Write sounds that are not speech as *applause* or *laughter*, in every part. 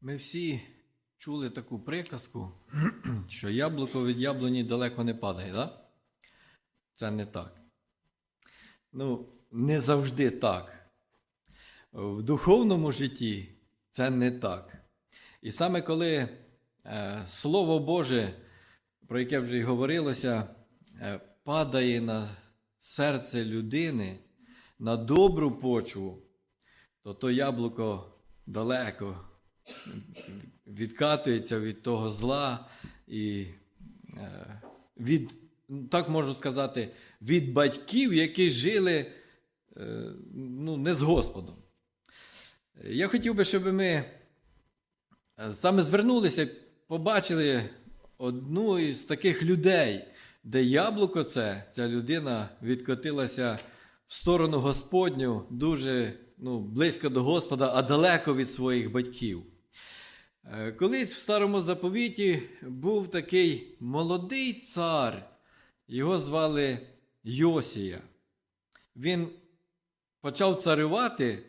Ми всі чули таку приказку, що яблуко від яблуні далеко не падає, да? Це не так. Ну, не завжди так. В духовному житті це не так. І саме коли е, Слово Боже, про яке вже й говорилося, е, падає на серце людини, на добру почву, то то яблуко далеко відкатується від того зла і е, від, так можу сказати, від батьків, які жили е, ну, не з Господом. Я хотів би, щоб ми е, саме звернулися, побачили одну із таких людей, де яблуко це, ця людина відкотилася в сторону Господню, дуже ну, близько до Господа, а далеко від своїх батьків. Е, Колись в старому заповіті був такий молодий цар, його звали Йосія. Він почав царювати,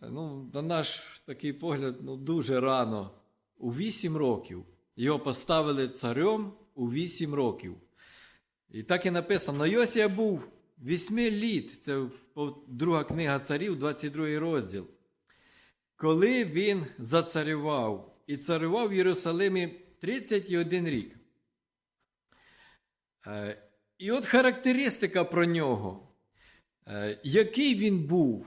ну, на наш такий погляд, ну, дуже рано, у 8 років. Його поставили царем у 8 років. І так і написано: Йосія був 8 літ, це друга книга царів, 22 розділ. Коли він зацарював і царював в Єрусалимі 31 рік. Е, І от характеристика про нього, Е, який він був.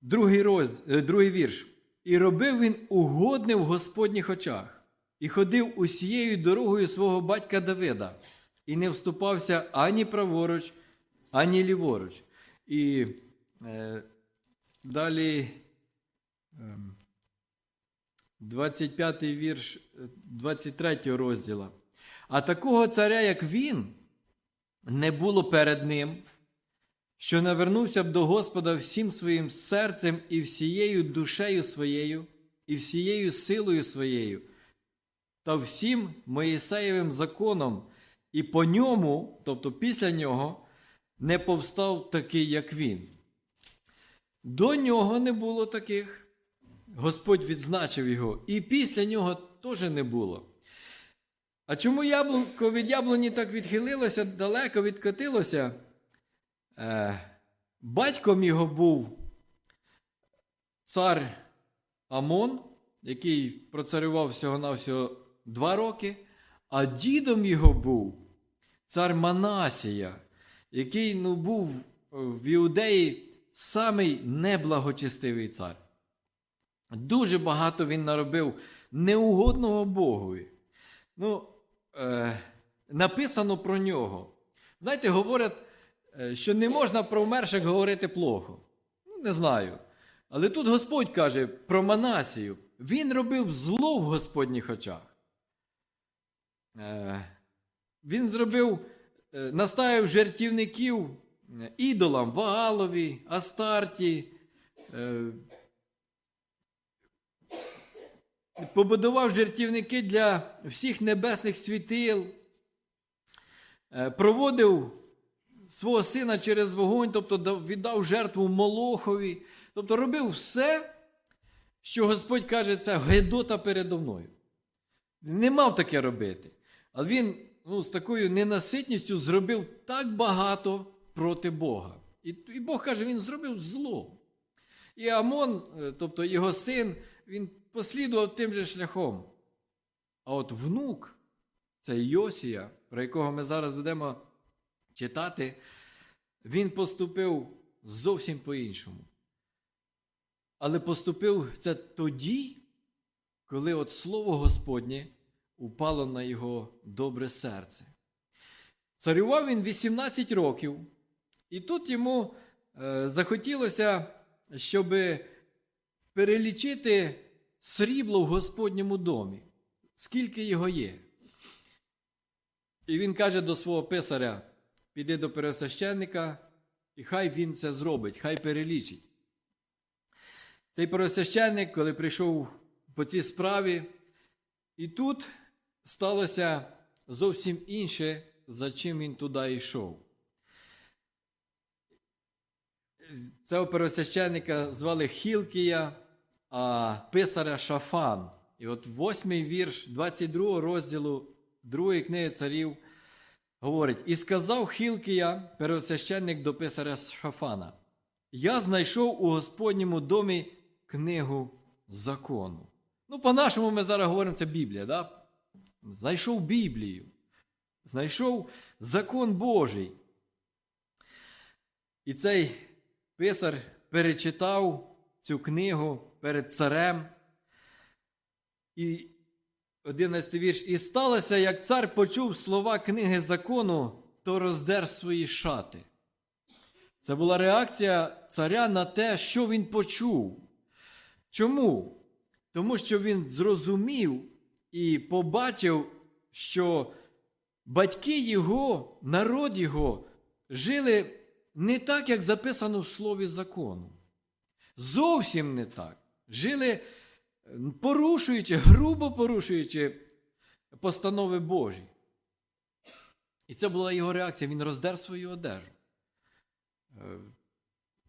Другий, роз... е, другий вірш. І робив він угодне в Господніх очах, і ходив усією дорогою свого батька Давида, і не вступався ані праворуч, ані ліворуч. І е, далі ем, 25 вірш 23 розділа. А такого царя, як він, не було перед ним, що навернувся б до Господа всім своїм серцем і всією душею своєю, і всією силою своєю, та всім Моїсеєвим законом, і по ньому, тобто після нього, не повстав такий, як він. До нього не було таких. Господь відзначив його, і після нього теж не було. А чому яблуко від яблуні так відхилилося, далеко відкотилося? Е, батьком його був цар Амон, який процарював всього-навсього два роки, а дідом його був цар Манасія, який ну, був в Іудеї самий неблагочестивий цар. Дуже багато він наробив неугодного Богові. Ну, е, написано про нього. Знаєте, говорять, е, що не можна про вмерших говорити плохо. Ну, не знаю. Але тут Господь каже про Манасію. Він робив зло в Господніх очах. Е, він зробив, е, наставив жертівників е, ідолам Ваалові, Астарті. Е, побудував жертівники для всіх небесних світил, е, проводив свого сина через вогонь, тобто віддав жертву Молохові, тобто робив все, що Господь каже, це гедота передо мною. Не мав таке робити. Але він ну, з такою ненаситністю зробив так багато проти Бога. І, і Бог каже, він зробив зло. І Амон, е, тобто його син, він послідував тим же шляхом. А от внук, це Йосія, про якого ми зараз будемо читати, він поступив зовсім по-іншому. Але поступив це тоді, коли от Слово Господнє упало на його добре серце. Царював він 18 років, і тут йому е, захотілося, щоб перелічити срібло в Господньому домі, скільки його є. І він каже до свого писаря: піди до пересвященника, і хай він це зробить, хай перелічить. Цей пересвященник, коли прийшов по цій справі, і тут сталося зовсім інше, за чим він туди йшов. Цього первосвященника звали Хілкія, а писаря Шафан. І от восьмий вірш 22 розділу другої книги царів говорить: І сказав Хілкія, первосвященник до писаря Шафана: Я знайшов у Господньому домі книгу закону. Ну, по-нашому ми зараз говоримо, це Біблія, да? Знайшов Біблію, знайшов закон Божий. І цей писар перечитав цю книгу перед царем. І 11 вірш. І сталося, як цар почув слова книги закону, то роздер свої шати. Це була реакція царя на те, що він почув. Чому? Тому що він зрозумів і побачив, що батьки його, народ його, жили не так, як записано в слові закону. Зовсім не так. Жили порушуючи, грубо порушуючи постанови Божі. І це була його реакція. Він роздер свою одежу. Е,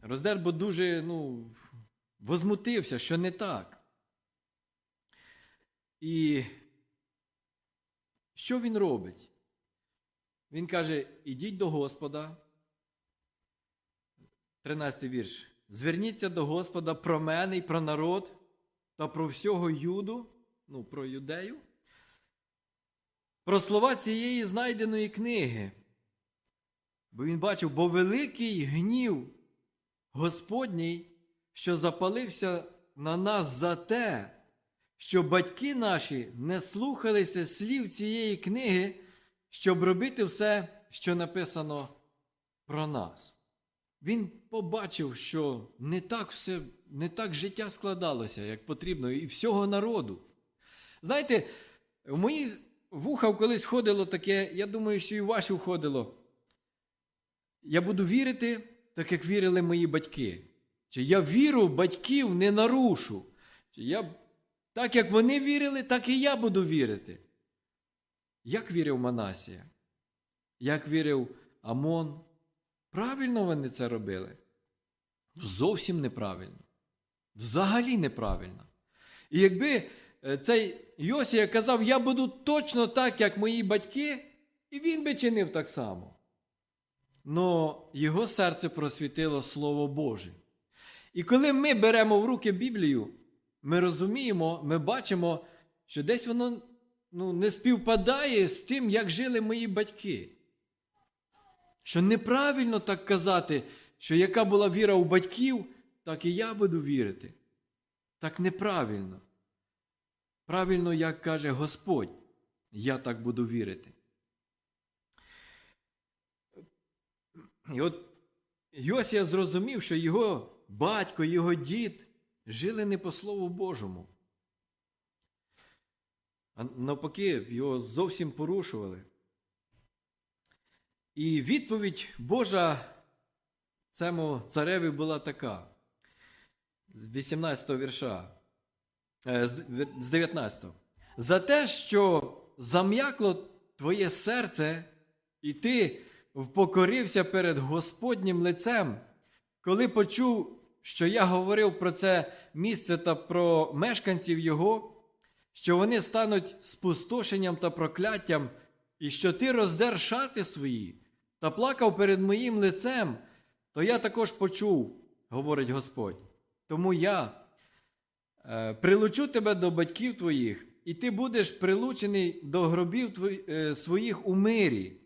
Роздер, бо дуже ну, возмутився, що не так. І що він робить? Він каже: ідіть до Господа. 13 вірш. Зверніться до Господа про мене і про народ та про всього Юду, ну, про юдею, про слова цієї знайденої книги. Бо він бачив, бо великий гнів Господній, що запалився на нас за те, що батьки наші не слухалися слів цієї книги, щоб робити все, що написано про нас. Він побачив, що не так все, не так життя складалося, як потрібно, і всього народу. Знаєте, в мої вуха колись входило таке, я думаю, що і в ваші входило. Я буду вірити, так як вірили мої батьки. Чи я віру батьків не нарушу. Чи я, Так як вони вірили, так і я буду вірити. Як вірив Манасія? Як вірив Амон? Правильно вони це робили? Зовсім неправильно. Взагалі неправильно. І якби е, цей Йосія казав, я буду точно так, як мої батьки, і він би чинив так само. Но його серце просвітило Слово Боже. І коли ми беремо в руки Біблію, ми розуміємо, ми бачимо, що десь воно ну, не співпадає з тим, як жили мої батьки. Що неправильно так казати, що яка була віра у батьків, так і я буду вірити. Так неправильно. Правильно, як каже Господь, я так буду вірити. І от Йосія зрозумів, що його батько, його дід жили не по Слову Божому. А навпаки, його зовсім порушували. І відповідь Божа цьому цареві була така. З 18 го вірша, е, з 19. За те, що зам'якло твоє серце, і ти впокорився перед Господнім лицем, коли почув, що я говорив про це місце та про мешканців його, що вони стануть спустошенням та прокляттям, і що ти роздер шати свої та плакав перед моїм лицем, то я також почув, говорить Господь. Тому я е, прилучу тебе до батьків твоїх, і ти будеш прилучений до гробів твої, е, своїх у мирі,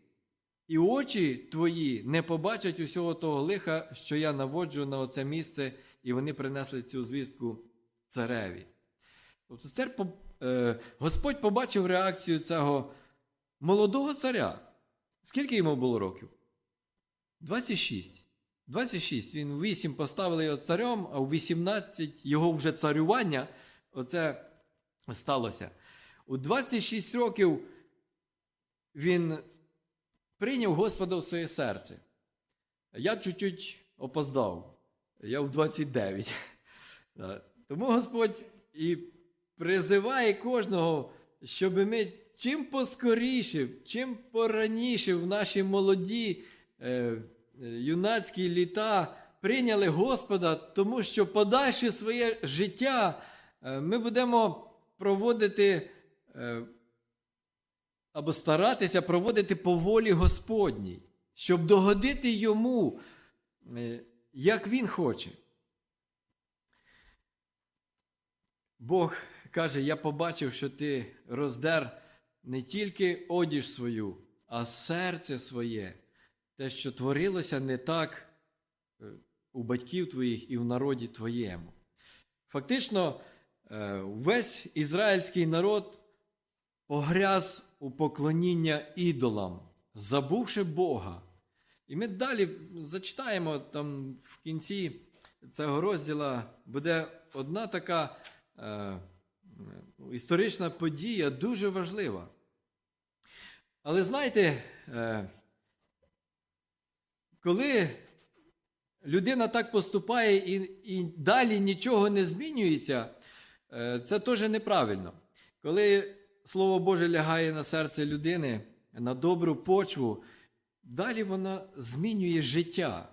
і очі твої не побачать усього того лиха, що я наводжу на оце місце, і вони принесли цю звістку цареві. Тобто е, Господь побачив реакцію цього молодого царя. Скільки йому було років? 26. 26. Він у 8 поставили його царем, а у 18 його вже царювання оце сталося. У 26 років він прийняв Господа в своє серце. Я чуть-чуть опоздав. Я в 29. *laughs* Тому Господь і призиває кожного, щоб ми чим поскоріше, чим пораніше в наші молоді е, юнацькі літа прийняли Господа, тому що подальше своє життя е, ми будемо проводити е, або старатися проводити по волі Господній, щоб догодити йому, е, як він хоче. Бог каже: Я побачив, що ти роздер не тільки одіж свою, а серце своє, те, що творилося не так е, у батьків твоїх і в народі твоєму. Фактично, е, весь ізраїльський народ погряз у поклоніння ідолам, забувши Бога. І ми далі зачитаємо там в кінці цього розділу буде одна така е, історична подія, дуже важлива. Але знаєте, е, коли людина так поступає і, і далі нічого не змінюється, е, це теж неправильно. Коли Слово Боже лягає на серце людини, на добру почву, далі воно змінює життя.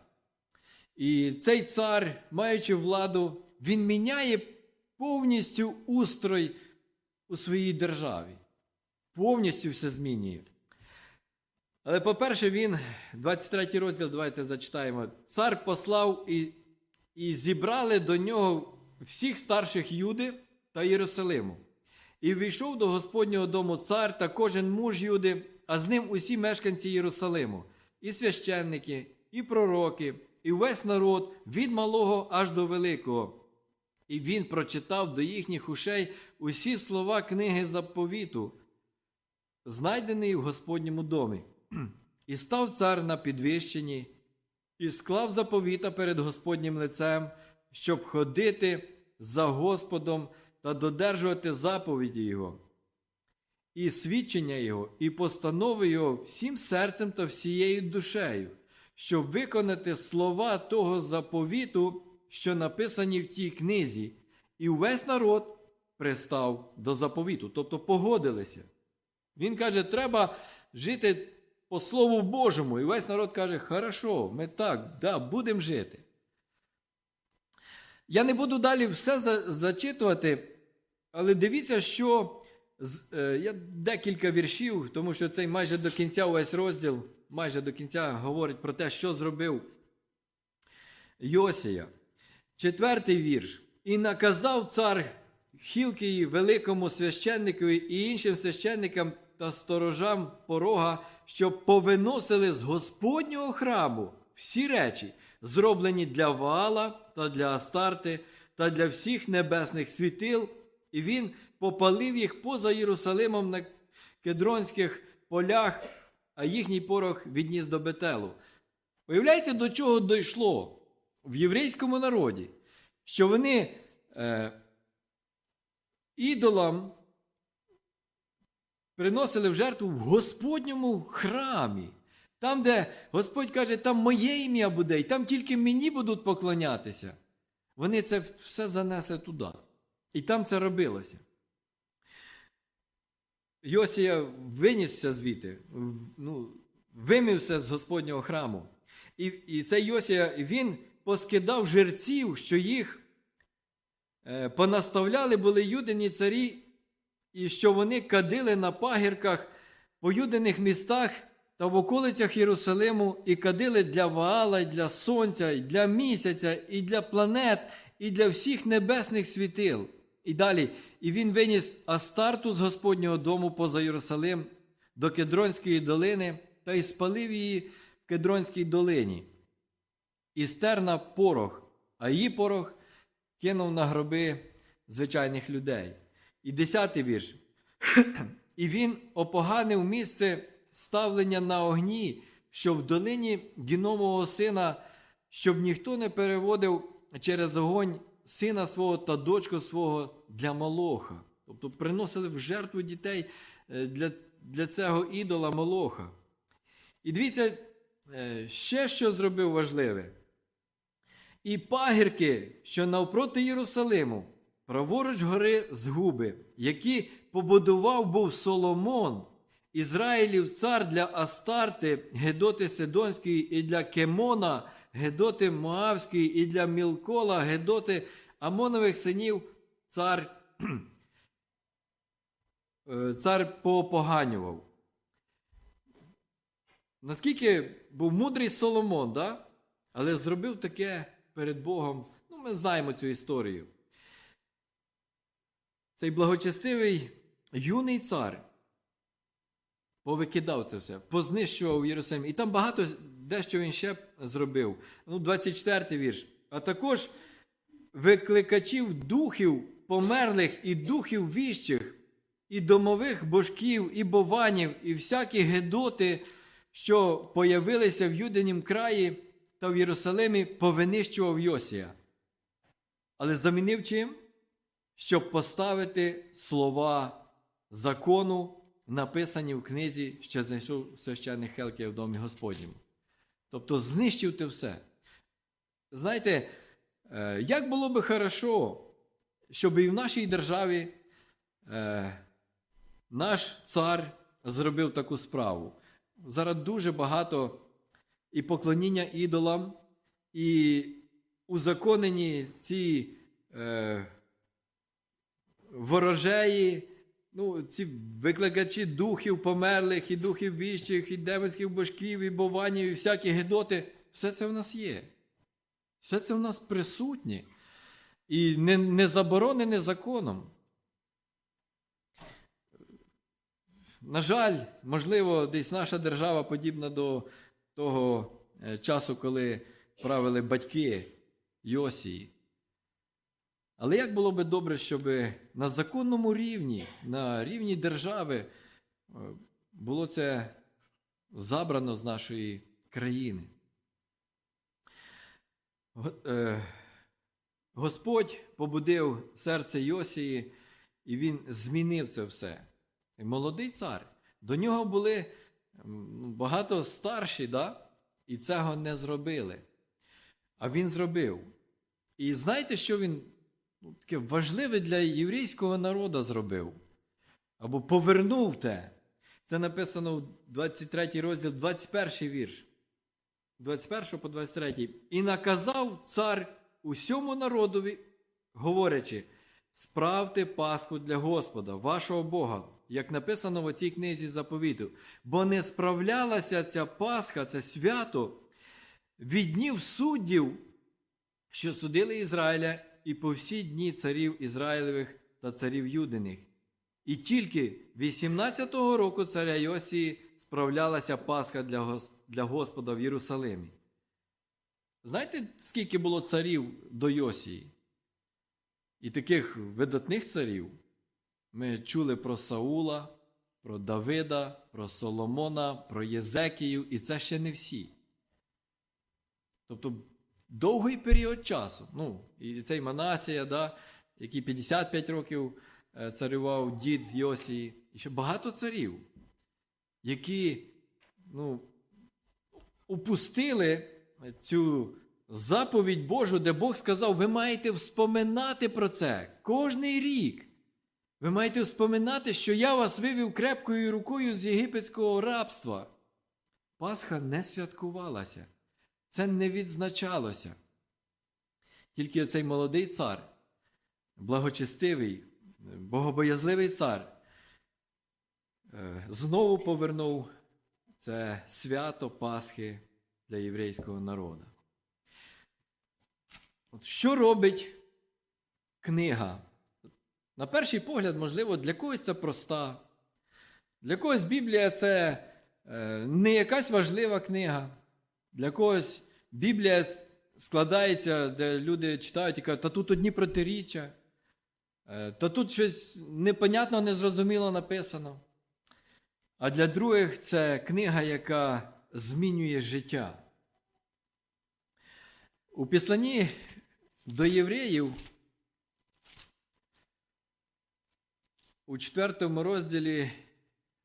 І цей цар, маючи владу, він міняє повністю устрой у своїй державі. Повністю все змінює. Але, по-перше, він, 23 розділ, давайте зачитаємо. Цар послав і, і зібрали до нього всіх старших Юди та Єрусалиму. І війшов до Господнього дому цар та кожен муж Юди, а з ним усі мешканці Єрусалиму, і священники, і пророки, і весь народ від малого аж до великого. І він прочитав до їхніх ушей усі слова книги заповіту, знайденої в Господньому домі. І став цар на підвищенні, і склав заповіта перед Господнім лицем, щоб ходити за Господом та додержувати заповіді Його, і свідчення Його, і постанови Його всім серцем та всією душею, щоб виконати слова того заповіту, що написані в тій книзі, і увесь народ пристав до заповіту, тобто погодилися. Він каже, треба жити по Слову Божому. І весь народ каже, хорошо, ми так, да, будемо жити. Я не буду далі все за- зачитувати, але дивіться, що е, я декілька віршів, тому що цей майже до кінця увесь розділ, майже до кінця говорить про те, що зробив Йосія. Четвертий вірш. І наказав цар Хілкії, великому священникові і іншим священникам та сторожам порога, щоб повиносили з Господнього храму всі речі, зроблені для Ваала та для Астарти та для всіх небесних світил, і він попалив їх поза Єрусалимом на кедронських полях, а їхній порох відніс до Бетелу. Уявляєте, до чого дійшло в єврейському народі, що вони е, ідолам приносили в жертву в Господньому храмі. Там, де Господь каже, там моє ім'я буде, і там тільки мені будуть поклонятися. Вони це все занесли туди. І там це робилося. Йосія винісся звідти, ну, вимився з Господнього храму. І, і цей Йосія, він поскидав жерців, що їх е, понаставляли були юдині царі, і що вони кадили на пагірках по юдиних містах та в околицях Єрусалиму, і кадили для Ваала, і для сонця, і для місяця, і для планет, і для всіх небесних світил. І далі, і він виніс Астарту з Господнього дому поза Єрусалим до Кедронської долини та й спалив її в Кедронській долині. І стер на порох, а її порох кинув на гроби звичайних людей. І десятий вірш. *clears throat* І він опоганив місце ставлення на огні, що в долині Дінового сина, щоб ніхто не переводив через огонь сина свого та дочку свого для Молоха. Тобто приносили в жертву дітей е, для, для цього ідола Молоха. І дивіться, е, ще що зробив важливе. І пагірки, що навпроти Єрусалиму, праворуч гори Згуби, які побудував був Соломон, Ізраїлів цар для Астарти, Гедоти Сидонської і для Кемона, Гедоти Моавської і для Мілкола Гедоти Амонових синів цар, *clears throat* цар поопоганював. Наскільки був мудрий Соломон, да? але зробив таке перед Богом. Ну, ми знаємо цю історію. Цей благочестивий юний цар повикидав це все, познищував Єрусалим. І там багато дещо він ще зробив. Ну, 24 вірш. А також викликачів духів померлих і духів віщих, і домових божків, і бованів, і всякі гедоти, що появилися в Юдинім краї та в Єрусалимі, повинищував Йосія. Але замінив чим? Щоб поставити слова закону, написані в книзі, що знайшов священник Хелкія в домі Господньому. Тобто знищив те все. Знаєте, е, як було би хорошо, щоб і в нашій державі е, наш цар зробив таку справу. Зараз дуже багато і поклоніння ідолам, і узаконені ці е, ворожеї, ну, ці викликачі духів померлих, і духів віщих, і демонських божків, і бованів, і всякі гедоти. Все це в нас є. Все це в нас присутнє. І не, не заборонене законом. На жаль, можливо, десь наша держава подібна до того е, часу, коли правили батьки Йосії. Але як було би добре, щоб на законному рівні, на рівні держави е, було це забрано з нашої країни? Е, Господь побудив серце Йосії, і він змінив це все. Молодий цар. До нього були багато старші, да? і цього не зробили. А він зробив. І знаєте, що він ну, таке важливе для єврейського народу зробив? Або повернув те. Це написано в 23 розділ, 21 вірш. 21 по 23. І наказав цар усьому народові, говорячи, справте Пасху для Господа, вашого Бога, як написано в цій книзі заповіту. Бо не справлялася ця Пасха, це свято від днів суддів, що судили Ізраїля і по всі дні царів Ізраїлевих та царів Юдиних. І тільки 18-го року царя Йосії справлялася Пасха для, Гос- для Господа в Єрусалимі. Знаєте, скільки було царів до Йосії? І таких видатних царів ми чули про Саула, про Давида, про Соломона, про Єзекію, і це ще не всі. Тобто довгий період часу. Ну, і цей Манасія, да, який 55 років е, царював дід Йосії, і ще багато царів, які ну, упустили цю заповідь Божу, де Бог сказав, ви маєте вспоминати про це кожний рік. Ви маєте вспоминати, що я вас вивів крепкою рукою з єгипетського рабства. Пасха не святкувалася, це не відзначалося. Тільки цей молодий цар, благочестивий, богобоязливий цар, е, знову повернув це свято Пасхи для єврейського народу. От що робить книга? На перший погляд, можливо, для когось це проста. Для когось Біблія це е, не якась важлива книга. Для когось Біблія складається, де люди читають і кажуть, та тут одні протиріччя, е, та тут щось непонятно, незрозуміло написано. А для других це книга, яка змінює життя. У післанні до євреїв у 4 розділі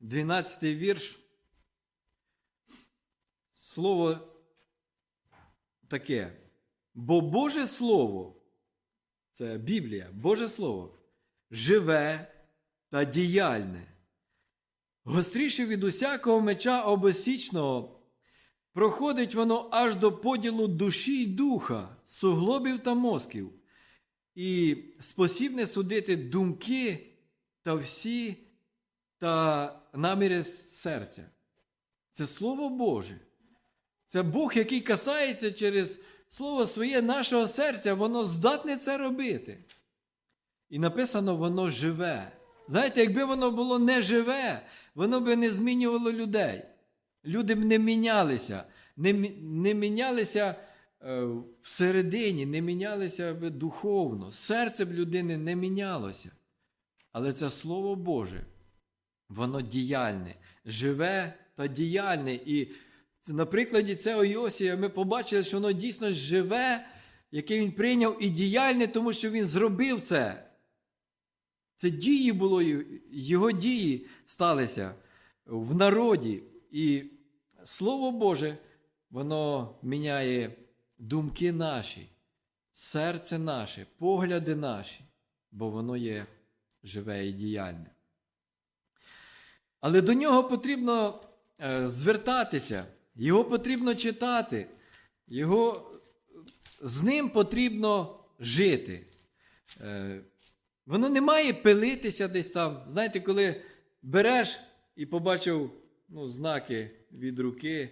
12 вірш. Слово таке. Бо Боже Слово, це Біблія, Боже Слово, живе та діяльне, гостріше від усякого меча обосічного, проходить воно аж до поділу душі й духа, суглобів та мозків, і спосібне судити думки та всі та наміри серця. Це Слово Боже. Це Бог, який касається через Слово своє нашого серця, воно здатне це робити. І написано, воно живе. Знаєте, якби воно було не живе, воно би не змінювало людей. Люди б не мінялися, не, не мінялися е, всередині, не мінялися б духовно. Серце б людини не мінялося. Але це Слово Боже, воно діяльне, живе та діяльне. І на прикладі цього Йосія ми побачили, що воно дійсно живе, яке він прийняв, і діяльне, тому що він зробив це. Це дії було, його дії сталися в народі. І Слово Боже, воно міняє думки наші, серце наше, погляди наші, бо воно є живе і діяльне. Але до нього потрібно е, звертатися, його потрібно читати, його, з ним потрібно жити. Е, Воно не має пилитися десь там. Знаєте, коли береш і побачив ну, знаки від руки,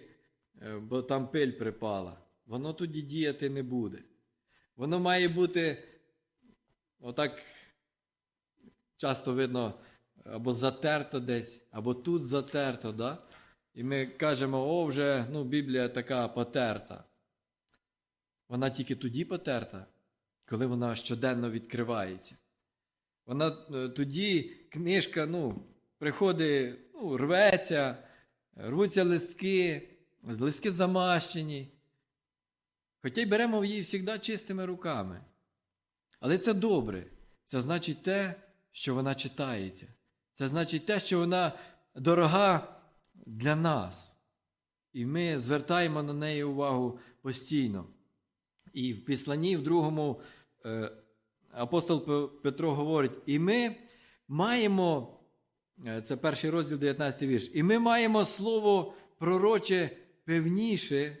е, бо там пиль припала, воно тоді діяти не буде. Воно має бути отак часто видно, або затерто десь, або тут затерто. Да? І ми кажемо, о, вже ну, Біблія така потерта. Вона тільки тоді потерта, коли вона щоденно відкривається. Вона е, тоді книжка ну, приходить, ну, рветься, рвуться листки, листки замащені. Хоча й беремо її завжди чистими руками. Але це добре. Це значить те, що вона читається. Це значить те, що вона дорога для нас. І ми звертаємо на неї увагу постійно. І в Післанні, в другому е, апостол Петро говорить, і ми маємо, е, це перший розділ, 19 вірш, і ми маємо слово пророче певніше,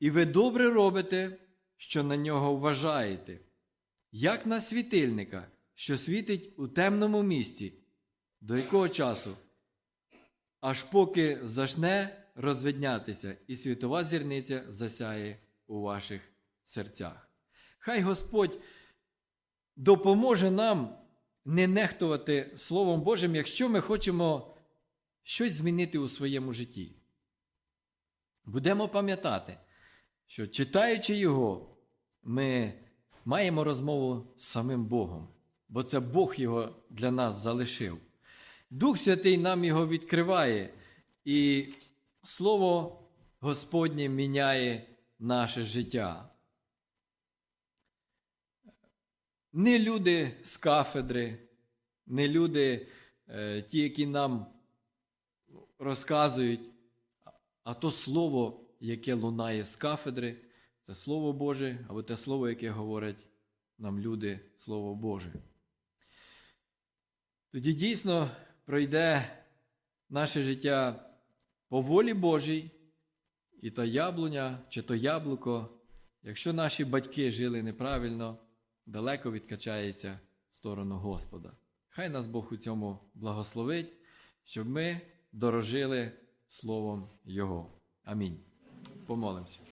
і ви добре робите, що на нього вважаєте, як на світильника, що світить у темному місці, до якого часу? Аж поки зачне розвиднятися, і світова зірниця засяє у ваших серцях. Хай Господь допоможе нам не нехтувати Словом Божим, якщо ми хочемо щось змінити у своєму житті. Будемо пам'ятати, що читаючи його, ми маємо розмову з самим Богом, бо це Бог його для нас залишив. Дух Святий нам його відкриває, і Слово Господнє міняє наше життя. Не люди з кафедри, не люди, е, ті, які нам розказують, а то слово, яке лунає з кафедри, це Слово Боже, або те слово, яке говорять нам люди, Слово Боже. Тоді дійсно пройде наше життя по волі Божій, і та яблуня чи то яблуко, якщо наші батьки жили неправильно, далеко відкачається в сторону Господа. Хай нас Бог у цьому благословить, щоб ми дорожили Словом Його. Амінь. Помолимося.